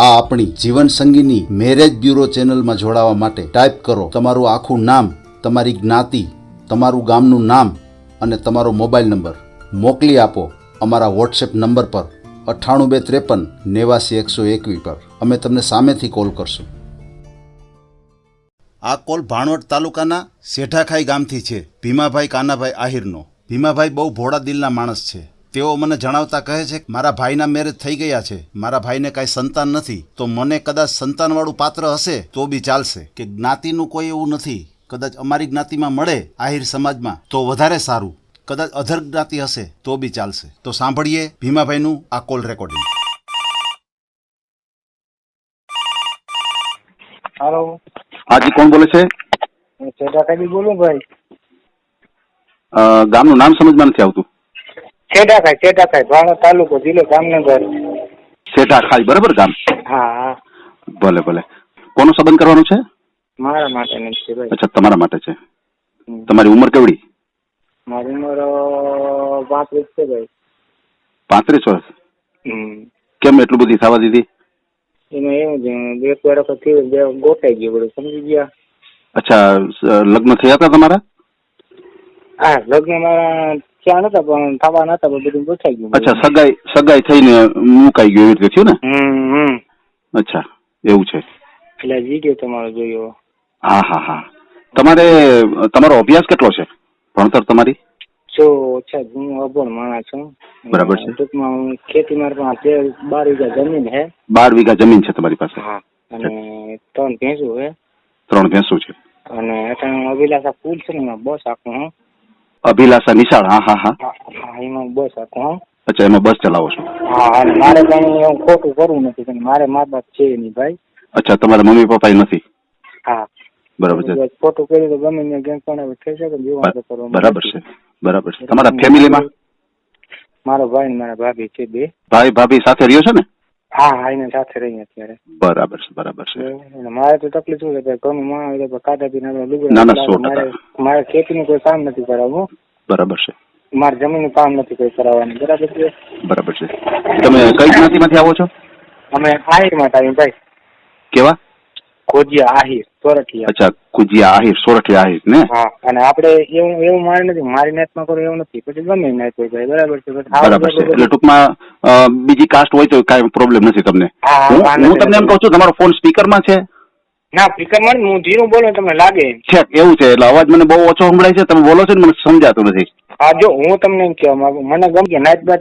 આ આપણી જીવન સંગીની મેરેજ બ્યુરો ચેનલમાં જોડાવા માટે ટાઈપ કરો તમારું આખું નામ, તમારી જ્ઞાતિ, તમારું ગામનું નામ અને તમારો મોબાઈલ નંબર. મોકલી આપો અમારા વોટ્સએપ નંબર પર અઠ્ઠાણું બે ત્રેપન નેવાસી એકસો એકવીસ પર. અમે તમને સામેથી કોલ કરશું. આ કોલ ભાણવડ તાલુકાના શેઠાખાઈ ગામથી છે. ભીમાભાઈ કાનાભાઈ આહિરનો. ભીમાભાઈ બહુ ભોળા દિલના માણસ છે. તેઓ મને જણાવતા કહે છે કે મારા ભાઈના મેરેજ થઈ ગયા છે. મારા ભાઈને કાંઈ સંતાન નથી. તો મને કદાચ સંતાનવાળું પાત્ર હશે તો બી ચાલશે. કે જ્ઞાતિનું કોઈ એવું નથી. કદાચ અમારી જ્ઞાતિમાં મળે આહિર સમાજમાં તો વધારે સારું. કદાચ અધર જ્ઞાતિ હશે તો બી ચાલશે. તો સાંભળીએ ભીમાભાઈનું આ કોલ રેકોર્ડિંગ હાલો હાજી કોણ બોલે છે? બોલું ભાઈ. ગામનું નામ સમજમાં નથી આવતું. છેટા ખાઈ છેટા ખાઈ ભાણો તાલુકો જિલ્લો જામનગર. શેઠા ખાઈ બરાબર ગામ? હા હા. ભલે ભલે. કોનો સંબંધ કરવાનો છે? મારા માટે નથી છે ભાઈ. અચ્છા તમારા માટે છે. હમ. તમારી ઉંમર કેવડી? મારી ઉંમર અ, પાંત્રીસ છે ભાઈ. પાંત્રીસ વર્ષ? હમ. કેમ એટલું બધી થવા દીધી? એમાં એવું છે બે પેર વખત થયું બે ગોઠાઈ ગયું બધું સમજી ગયા. અચ્છા સ- લગ્ન થયા હતા તમારા? હા લગ્ન મારા ત્યાં નતા પણ થવા નતા પણ બધું ગોઠાઈ ગયું. અચ્છા સગાઈ સગાઈ થઈને મુકાઈ ગયું એવી રીતે થયું ને? હમ હમ. અચ્છા એવું છે. એટલે વીડિયો તમારો જોયો. હા હા હા. તમારે તમારો અભ્યાસ કેટલો છે? ભણતર તમારી? જો ઓછા હું અભણ માણસ છું. બરાબર છે. ટૂંકમાં હું ખેતીમાં પણ તે બાર વીઘા જમીન હે બાર વીઘા જમીન છે તમારી પાસે? હા અને ત્રણ ભેંસું હે ત્રણ ભેંસું છે. અને અટાણે અભિલાષા પુલ છે ને બસ આખું હું. અભિલાષા નિશાળ હા હા હા. હા એમાં બસ આખો હા. અચ્છા એમાં બસ ચલાવો છો. હા અને મારે કઈ એવું ખોટું કરવું નથી કારણ મારે મા બાપ છે નહીં ભાઈ. અચ્છા તમારા મમ્મી પપ્પા નથી? હા. બરાબર છે. ખોટું કર્યું તો ગમે ને ગેમ પણ થઈ શકે જીવન બરાબર છે બરાબર છે. તમારા ફેમિલીમાં મારો ભાઈ ને મારા ભાભી છે બે. ભાઈ ભાભી સાથે રહ્યો છો ને? હા હા એને સાથે રહીએ અત્યારે. બરાબર છે બરાબર છે. મારે તો તકલીફ શું છે ઘરનું માણસ તો કાઢા પીને ના, ના, સો ટકા. મારે ખેતીનું કોઈ કામ નથી કરાવવું. બરાબર છે. મારે જમીનનું કામ નથી કોઈ કરાવવાનું બરાબર છે? બરાબર છે. તમે કઈ જ્ઞાતિમાંથી આવો છો? અમે આહિરમાં ભાઈ. કેવા? ખોજિયા આહિર સોરઠિયા. અચ્છા કુજિયા આહિર સોરઠિયા આહિર ને? હા અને આપણે એવું એવું મારે નથી મારી નાતમાં કરો એવું નથી પછી ગમે નાત હોય ભાઈ બરાબર છે બરાબર છે. એટલે ટૂંકમાં બીજી કાસ્ટ હોય તો કાંઈ પ્રોબ્લેમ નથી તમને. હું. તમને એમ કહું છું તમારો ફોન સ્પીકરમાં છે? ના સ્પીકરમાં હું ધીરું બોલું તમને લાગે છે એવું છે એટલે અવાજ મને બહુ ઓછો સંભળાય છે તમે બોલો છો ને મને સમજાતું નથી. હા જો હું તમને એમ કહેવા માંગુ મને ગમ કે નાત બાદ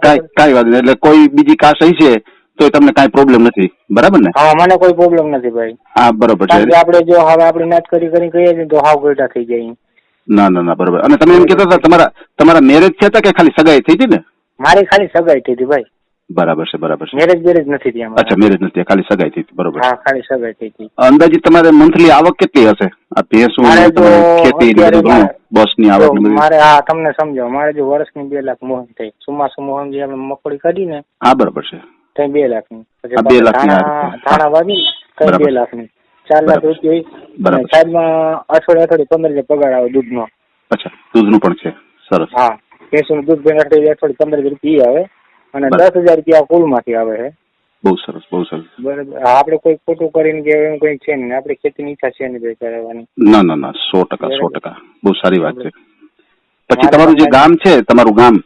કાંઈ વાત નહીં એટલે કોઈ બીજી કાસ્ટ હશે તો તમને કાંઈ પ્રોબ્લેમ નથી. બરાબર ને? હા મને કોઈ પ્રોબ્લેમ નથી ભાઈ. હા બરોબર છે. આપણે જો હવે આપણે નાત કરી કરી કહીએ છીએ તો હાવ ગોટા થઈ જાય ના ના ના બરોબર. અને તમે એમ કહેતા હતા તમારા તમારા મેરેજ થયા હતા કે ખાલી સગાઈ થઈ હતી ને? મારી ખાલી સગાઈ થઈ હતી ભાઈ. બરાબર છે બરાબર છે. મેરેજ બેરેજ નથી ત્યાં અચ્છા મેરેજ નથી ખાલી સગાઈ થઈ બરોબર હા ખાલી સગાઈ થઈ હતી અંદાજિત તમારે મંથલી આવક કેટલી હશે? આ ભેંસો ખેતી બસ આવક ને બધી. મારે હા તમને સમજાવ. મારે જો વર્ષની બે લાખ મોહન થઈ. સુમા મોહન જે આપણે મકોડી કાઢી ને હા બરાબર છે. તો બે લાખની. બે વાવી તો બરાબર. બે લાખની. ચાર લાખ રૂપિયા સાઈડમાં અઠવાડિયે અઠવાડિયે પંદર હજાર પગાર આવે દૂધનો. અચ્છા દૂધનું પણ છે. સરસ. હા ભેંસનું દૂધ ભેગા અઠવાડિયે અઠવાડિયે પંદર હજાર રૂપિયા આવે. અને દસ હજાર રૂપિયા કુલમાંથી આવે છે. બહુ સરસ બહુ સરસ. બરાબર. આપડે આપણે કોઈ ખોટું કરીને કે એવું કંઈ છે નહીં. આપણે ખેતીની ઈચ્છા છે નહીં ભાઈ કરાવવાની ના ના ના સો ટકા સો ટકા. બહુ સારી વાત છે. પછી તમારું જે ગામ છે તમારું ગામ?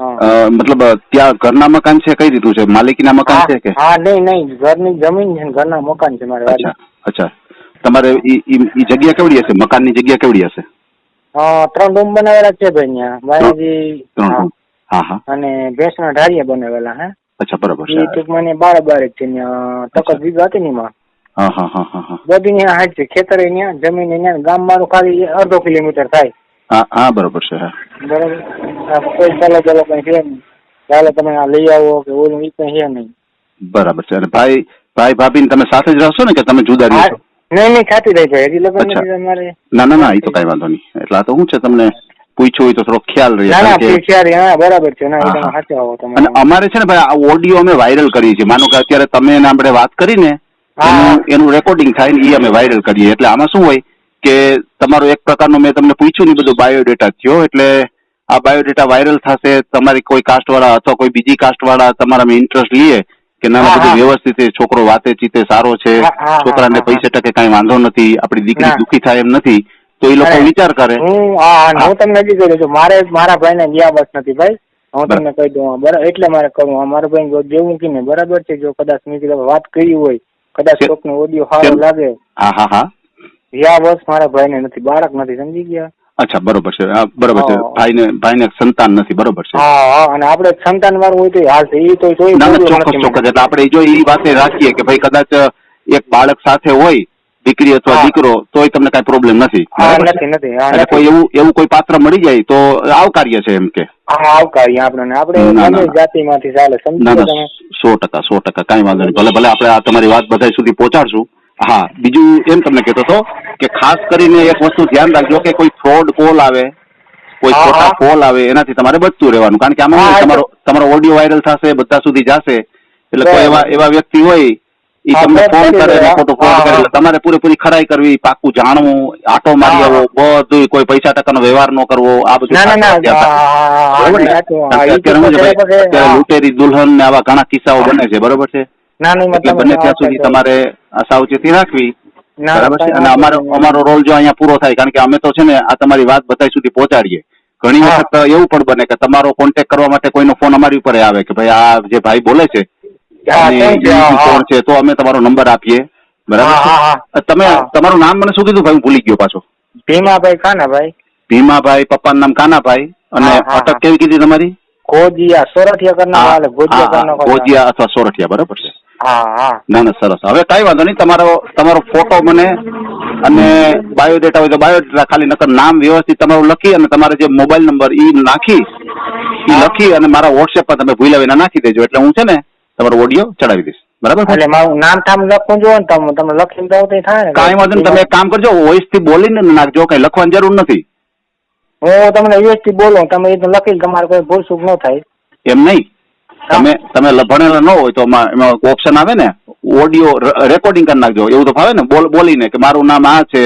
મતલબ ત્યાં ઘરના મકાન છે કઈ રીતનું છે? માલિકીના મકાન છે કે? હા નહીં નહીં ઘરની જમીન છે ઘરના મકાન છે મારે અચ્છા અચ્છા. તમારે ઈ જગ્યા કેવડી હશે? મકાનની જગ્યા કેવડી હશે? ત્રણ રૂમ બનાવેલા છે ભાઈ અહીંયા ત્રણ હા. હા અને ભેંસના ઢારિયા બનાવેલા હે. અચ્છા બરાબર છે ટૂંકમાં બાર બાર જ છે તકત બીજું હતી ને એમાં. બધી ત્યાં હાજ છે ખેતર ત્યાં જમીન ત્યાં ગામ મારું ખાલી અડધો કિલોમીટર થાય. હા હા બરોબર છે હા. બરાબર. કોઈ કઈ છે નહીં. ચાલો તમે આ લઈ આવો કે ઓલું એ કઈ છે નહીં. બરાબર છે. અને ભાઈ ભાઈ ભાભી તમે સાથે જ રહેશો ને કે તમે જુદા રહેશો? નહીં નહીં ખાતી રહી છે. હજી લગ્ન નથી અમારે ના ના ના એ તો કઈ વાંધો નહીં. એટલે આ તો શું છે તમને પૂછ્યું હોય તો થોડો ખ્યાલ રહે બરાબર છે. અને અમારે છે ને ભાઈ આ ઓડિયો અમે વાયરલ કરીએ છીએ. માનો કે અત્યારે તમે ને આપણે વાત કરીને એનું રેકોર્ડિંગ થાય ને એ અમે વાયરલ કરીએ. એટલે આમાં શું હોય કે તમારો એક પ્રકારનો મેં તમને પૂછ્યું ને બધું બાયોડેટા થયો એટલે આ બાયોડેટા વાયરલ થશે તમારી કોઈ કાસ્ટ વાળા અથવા કોઈ બીજી કાસ્ટ વાળા તમારામાં ઇન્ટરેસ્ટ લઈએ કે ના બધું વ્યવસ્થિત છે છોકરો વાતે ચીતે સારો છે છોકરાને પૈસે ટકે કઈ વાંધો નથી આપણી દીકરી. દુખી થાય એમ નથી તો એ લોકો વિચાર કરે. હું તમને નથી કહી છું મારે મારા ભાઈને ગયા બસ નથી ભાઈ હું તમને કહી દઉં બરાબર એટલે મારે કરવું મારો ભાઈ જેવું કે ને બરાબર છે જો કદાચ મેં વાત કરી હોય કદાચ કોકનો ઓડિયો સારો લાગે. હા હા હા. યા બસ મારા ભાઈને નથી બાળક નથી સમજી ગયા? અચ્છા બરોબર છે. બરોબર છે. ભાઈને ભાઈને સંતાન નથી બરોબર છે. હા અને આપણે સંતાન વાળું હોય તો હાલ એ તો ના ના ચોક્કસ ચોક્કસ. એટલે આપણે જો એ વાતે રાખીએ કે ભાઈ કદાચ એક બાળક સાથે હોય દીકરી અથવા દીકરો તોય તમને કઈ પ્રોબ્લેમ નથી. કોઈ એવું એવું કોઈ પાત્ર મળી જાય તો આવકાર્ય છે એમ કે. હા આપણને. આપણે. જાતિમાંથી ચાલે. સમજી તમે. સો ટકા સો ટકા કઈ વાંધો નહીં. ભલે ભલે આપણે આ તમારી વાત બધા સુધી પહોંચાડશું. હા બીજું એમ તમને કહેતો હતો કે ખાસ કરીને એક વસ્તુ ધ્યાન રાખજો કે કોઈ ફ્રોડ કોલ આવે કોઈ ખોટા કોલ આવે એનાથી તમારે બચતું રહેવાનું. કારણ કે આમાં તમારો તમારો ઓડિયો વાયરલ થશે બધા સુધી જશે. એટલે કોઈ એવા એવા વ્યક્તિ હોય એ તમને ફોન કરે ને. ખોટું કરે એટલે તમારે પૂરેપૂરી ખરાઈ કરવી પાકું જાણવું આટો મારી આવો બધું કોઈ પૈસા ટકાનો વ્યવહાર ન કરવો આ બધું. લૂંટેરી દુલ્હન ને આવા ઘણા કિસ્સાઓ બને છે બરોબર છે? ના મતલબ બને ત્યાં સુધી તમારે સાવચેતી રાખવી. બરાબર છે? અને અમારો અમારો રોલ જો અહીંયા પૂરો થાય કારણ કે અમે તો છે ને આ તમારી વાત બધા સુધી પહોંચાડીએ. ઘણી વખત એવું પણ બને કે તમારો કોન્ટેક્ટ કરવા માટે કોઈનો ફોન અમારી ઉપર આવે કે ભાઈ આ જે ભાઈ બોલે છે કોણ છે? તો અમે તમારો નંબર આપીએ. બરાબર. તમે તમારું નામ મને શું કીધું ભાઈ? હું ભૂલી ગયો પાછો. ભીમાભાઈ કાનાભાઈ. ભીમાભાઈ પપ્પાનું નામ કાનાભાઈ. અને અટક કેવી કીધી તમારી? ગોજિયા સોરઠિયા કરના ગોજિયા અથવા સોરઠિયા બરાબર છે? ના ના સરસ. હવે કઈ વાંધો નહીં. તમારો તમારો ફોટો મને અને બાયોડેટા હોય તો બાયોડેટા ખાલી નકર નામ વ્યવસ્થિત તમારું લખી અને તમારો જે મોબાઈલ નંબર ઈ નાખી ઈ લખી અને મારા વોટ્સએપ પર તમે ભૂલ્યા વિના નાખી દેજો. એટલે હું છે ને તમારો ઓડિયો ચડાવી દઈશ. બરાબર એટલે મારું નામ થામ લખવું જો ને તમે તમે લખીને દો તો થાય ને. કાંઈ વાંધો નહીં. તમે એક કામ કરજો. વોઇસથી બોલીને નાખજો. કઈ લખવાની જરૂર નથી. હું તમને વ્યવસ્થિત બોલો. તમે એ તો લખીને તમારે કોઈ ભૂલ ચૂક ન થાય. એમ નહીં. તમે તમે ભણેલા ન હોય તો એમાં ઓપ્શન આવે ને? ઓડિયો રેકોર્ડિંગ કરી નાખજો. એવું તો ફાવે ને? બોલ બોલીને કે મારું નામ આ છે.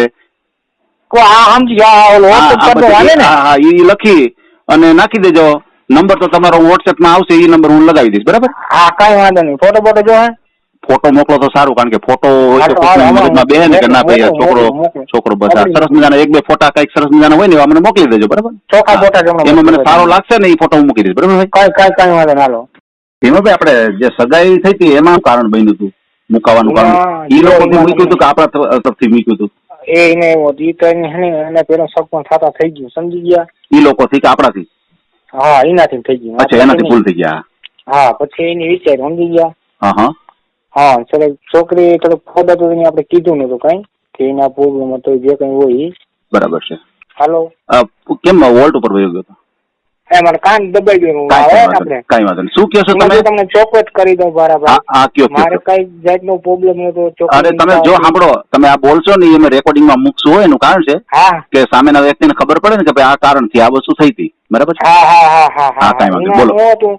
ઈ લખી અને નાખી દેજો. નંબર તો તમારો વોટ્સએપમાં આવશે એ નંબર હું લગાવી દઈશ. બરાબર? હા કઈ વાંધો નહીં. ફોટો ફોટો જો ફોટો મોકલો તો સારું કારણ કે ફોટો મગજમાં બેહે ને કે ના ભાઈ છોકરો છોકરો બધા સરસ મજાના એક બે ફોટા કંઈક સરસ મજાના હોય ને એવા મને મોકલી દેજો બરાબર? ચોખા ફોટા એમાં મને સારો લાગશે ને એ ફોટો હું મૂકી દઈશ બરાબર કઈ કઈ કાંઈ વાંધો હાલો. ભીમાભાઈ આપણે જે સગાઈ થઈ હતી એમાં કારણ બન્યું હતું? મુકાવાનું કારણ? એ લોકો મૂક્યું હતું કે આપણા તરફથી મૂક્યું હતું? એ એને. ઈ તો એને પેલો સગપણ થતા થઈ ગયું સમજી ગયા? એ લોકો થી કે આપણાથી? હા એનાથી થઈ ગયું. અચ્છા એનાથી ભૂલ થઈ ગયા? હા પછી એની વિચાર સમજી ગયા? હા હા. હા ચલો છોકરી થોડુંક ખોટ હતું એને આપણે કીધું નતું કઈ કે એના પ્રોબ્લેમ હતો જે કઈ હોય. બરાબર છે. હાલો? કેમ વોલ્ટ ઉપર વયો ગયો એ કાન દબાઈ ગયું. કાંઈ આપણે? વાંધો નહીં. શું કહો છો તમે? તમને ચોક્કસ કરી દઉં બરાબર. હા કયો મારે કઈ કઈ જાતનો પ્રોબ્લેમ નતો અરે તમે જો સાંભળો તમે આ બોલશો ને એ અમે રેકોર્ડિંગમાં મૂકશું હોય એનું કારણ છે કે સામેના વ્યક્તિને ખબર પડે ને કે ભાઈ આ કારણથી આ વસ્તુ થઈ હતી. બરાબર હા હા હા હા હા, કઈ વાંધો બોલો.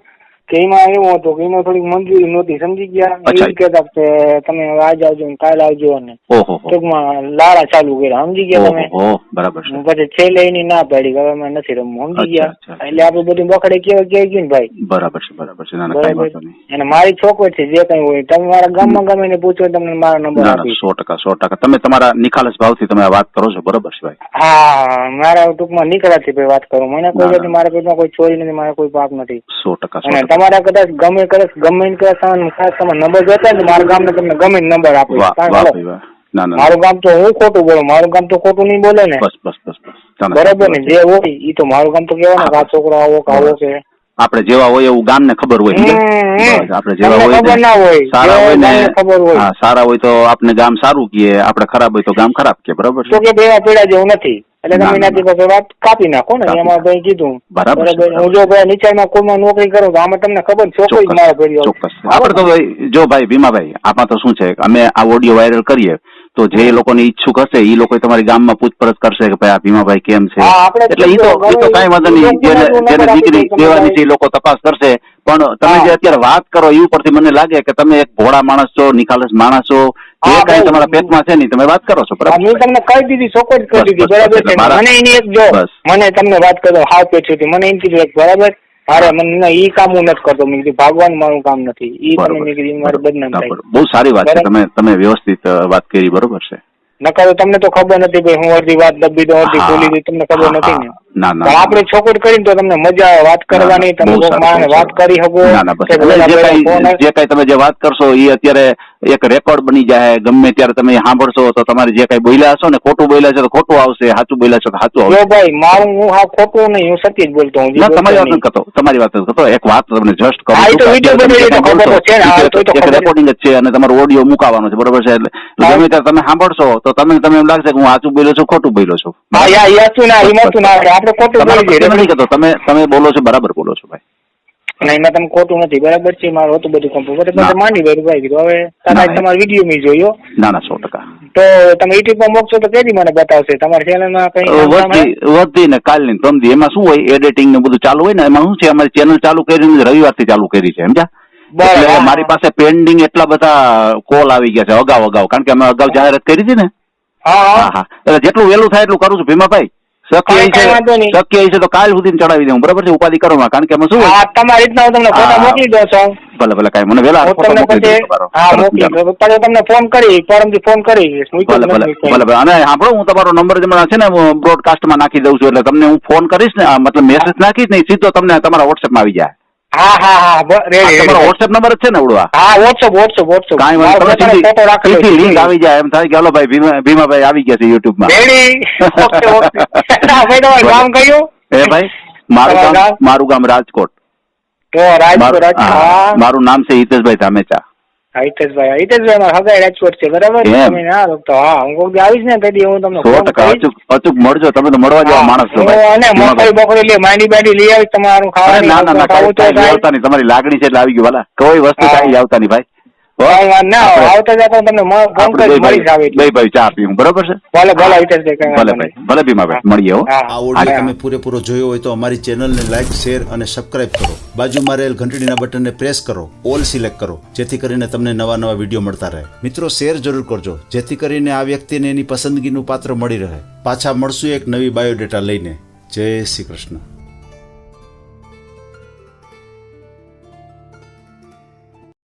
કે એમાં એવું હતું કે એમાં થોડીક મંજૂરી નહોતી સમજી ગયા? અચ્છા. કહેતા કે તમે આજ આવજો ને કાલ આવજો ને ટૂંકમાં લારા ચાલુ કર્યા સમજી ગયા તમે? બરાબર પછી છેલ્લે એની ના પાડી હવે અમે નથી રમવું સમજી. ગયા? એટલે આપડે બધું બખડે કેવા કેવાય ગયું ને ભાઈ? બરાબર છે બરાબર છે. અને મારી છોકરી છે જે કઈ હોય તમે મારા ગામમાં ગમે ને પૂછો તમને મારો નંબર ના સો ટકા સો ટકા. તમે તમારા નિખાલસ ભાવથી તમે વાત કરો છો બરાબર છે ભાઈ. હા મારા ટૂંકમાં નીકળાથી ભાઈ વાત કરું. મને કોઈ. મારા પેટમાં કોઈ ચોરી નથી મારા કોઈ પાપ નથી. સો ટકા. તમારા કદાચ ગમે કદાચ ગમે કદાચ તમારો નંબર જોતા ને માર ગામ ને તમને ગમે નંબર ના. મારું ગામ તો હું ખોટું બોલું મારું ગામ તો ખોટું નહીં બોલે ને. બસ બસ બસ બરાબર ને જે હોય એ તો મારું ગામ તો કેવાનું ને આ છોકરો આવો કે આવો વાત. આપણે જેવા હોય એવું ગામને ખબર હોય આપણે જેવા હોય ને, સારા હોય ને ખબર હોય. હા સારા હોય તો આપણે ગામ સારું કીએ આપણે ખરાબ હોય તો ગામ ખરાબ કે બરાબર તો કે પીડા જેવું નથી. એટલે તમે એનાથી પછી વાત કાપી નાખો ને એમાં ભાઈ કીધું. બરાબર હું જો ભાઈ નીચેના કોઈમાં નોકરી કરું તો આમાં તમને ખબર જ મારા ચોક્કસ. આપણે તો ભાઈ જો ભાઈ ભીમાભાઈ આમાં તો શું છે અમે આ ઓડિયો વાયરલ કરીએ તો જે લોકોને ઈચ્છુક હશે એ લોકો તમારી ગામમાં પૂછપરછ કરશે કે ભાઈ આ ભીમાભાઈ કેમ છે? એટલે એ તો એ તો કાંઈ વાંધો નહીં જેને જેને દીકરી દેવાની છે એ લોકો તપાસ કરશે. પણ તમે જે અત્યારે વાત કરો એ ઉપરથી મને લાગે કે તમે એક ભોળા માણસ છો નિખાલસ માણસ છો જે કઈ તમારા પેટમાં છે નહીં તમે વાત કરો છો બરાબર? હું તમને કહી દીધી ચોખ્ખું જ કહી દીધી બરાબર છે. મને એની એક જો મને તમને વાત કરો હાવ પેચું હતી. મને એમ કીધું બરાબર અરે મને ઈ કામ હું નથી કરતો. મેં કીધું ભાગવાનું મારું કામ નથી. ઈ તમે મેં કીધું મારું બદનામ થાય. બહુ સારી વાત છે. તમે તમે વ્યવસ્થિત વાત કરી બરોબર છે. નકર તમને તો ખબર નથી ભાઈ હું અડધી વાત દબી દઉં અડધી. દઉં તમને ખબર નથી ને. ના ના આપણે છોકરી કરીને તો તમને મજા આવે વાત કરવાની તમે વાત કરી શકો જે કાંઈ તમે જે વાત કરશો એ અત્યારે એક રેકોર્ડ બની જાય ગમે ત્યારે તમે સાંભળશો તો તમારે જે કઈ બોલ્યા હશો ને ખોટું બોલ્યા છે તો ખોટું આવશે સાચું બોલ્યા છે તો સાચું આવશે. ભાઈ મારું હું હા ખોટું નહીં હું સત્ય જ બોલતો હું તમારી વાત કરતો તમારી વાત કરતો એક વાત તમને જસ્ટ કહું રેકોર્ડિંગ જ છે અને તમારો ઓડિયો મુકાવાનો છે બરોબર છે? એટલે ગમે ત્યારે તમે સાંભળશો તો તમે તમે એમ લાગશે કે હું સાચું બોલ્યો છું ખોટું બોલ્યો છું. ના ના આપણે ખોટું નથી કરતો તમે તમે બોલો છો બરાબર બોલો છો ભાઈ. નહીં એમાં તમે ખોટું નથી. બરાબર છે મારું હતું બધું કમ્પ્લીટ ના. પછી માંડી ગયું ભાઈ કીધું. હવે ના, તમારો વીડિયો મેં જોયો. ના ના સો ટકા. તો તમે યુટ્યુબમાં મોકશો તો કેદી મને બતાવશે? તમારા ચેનલમાં કઈ વધતી વધતી ને કાલની ની તમદી એમાં શું હોય? એડિટિંગ ને બધું ચાલુ હોય ને એમાં શું છે? અમારી ચેનલ ચાલુ કરી રવિવારથી ચાલુ કરી છે સમજ્યા? એટલે મારી પાસે પેન્ડિંગ એટલા બધા કોલ આવી ગયા છે અગાઉ અગાઉ. કારણ કે અમે અગાઉ જાહેરાત કરી હતી ને? હા હા. હા હા. એટલે જેટલું વહેલું થાય એટલું કરું છું. ભીમાભાઈ શક્ય છે શક્ય છે તો કાલ સુધી ચડાવી દઉં. બરાબર છે? ઉપાધિ કરો કારણ કે શું હોય? તમારી રીતના હું તમને ફોટા મોકલી દઉં છું. ભલે ભલે કાંઈ મને વેલા તમને પછી હા મોકલી દઉં. પછી તમને ફોન કરી પરમથી ફોન કરી. ભલે ભલે ભલે ભલે. અને સાંભળો હું તમારો નંબર જમણા છે ને બ્રોડકાસ્ટમાં નાખી દઉં છું એટલે તમને હું ફોન કરીશ ને મતલબ મેસેજ નાખીશ ને સીધો તમને તમારા વોટ્સએપમાં આવી જાય. હા હા હા તમારો વોટ્સએપ નંબર જ છે ને ઉડવા? હા વોટ્સઅપ વોટ્સઅપ કાંઈ વાંધો તમે ફોટો રાખેલો સીધી લિંક આવી જાય એમ થાય કે હાલો ભાઈ ભીમા ભીમાભાઈ આવી ગયા છે યુટ્યુબમાં રેડી ઓકે ઓકે ભાઈ તમારું ગામ કયું? એ ભાઈ મારું ગામ? મારું ગામ રાજકોટ. તો રાજકોટ મારું- નામ છે હિતેશભાઈ ધામેચા. હિતેશભાઈ હિતેશભાઈ મારા હગાઈ રાજકોટ છે બરાબર? તમે ના રોકતો. હા હું કોક આવીશ ને તેથી હું તમને સો ટકા અચૂક અચૂક મળજો. તમે તો મળવા જેવા માણસ છો અને ભીમાભાઈ. બકરી લે માંડી બાંડી લઈ આવીશ તમારું ખાવાની. ના ના ના કાંઈ આવતા નહીં. તમારી લાગણી છે એટલે આવી ગયું વાલા. કોઈ વસ્તુ. કાંઈ આવતા નહીં ભાઈ. ના પૂરેપૂરો જોયો હોય તો અમારી ચેનલને લાઈક શેર અને સબસ્ક્રાઇબ કરો. બાજુમાં રહેલ ઘંટડીના બટનને પ્રેસ કરો ઓલ સિલેક્ટ કરો જેથી કરીને તમને નવા નવા વીડિયો મળતા રહે. મિત્રો શેર જરૂર કરજો જેથી કરીને આ વ્યક્તિને એની પસંદગીનું પાત્ર મળી રહે. પાછા મળશું એક નવી બાયોડેટા લઈને. જય શ્રી કૃષ્ણ.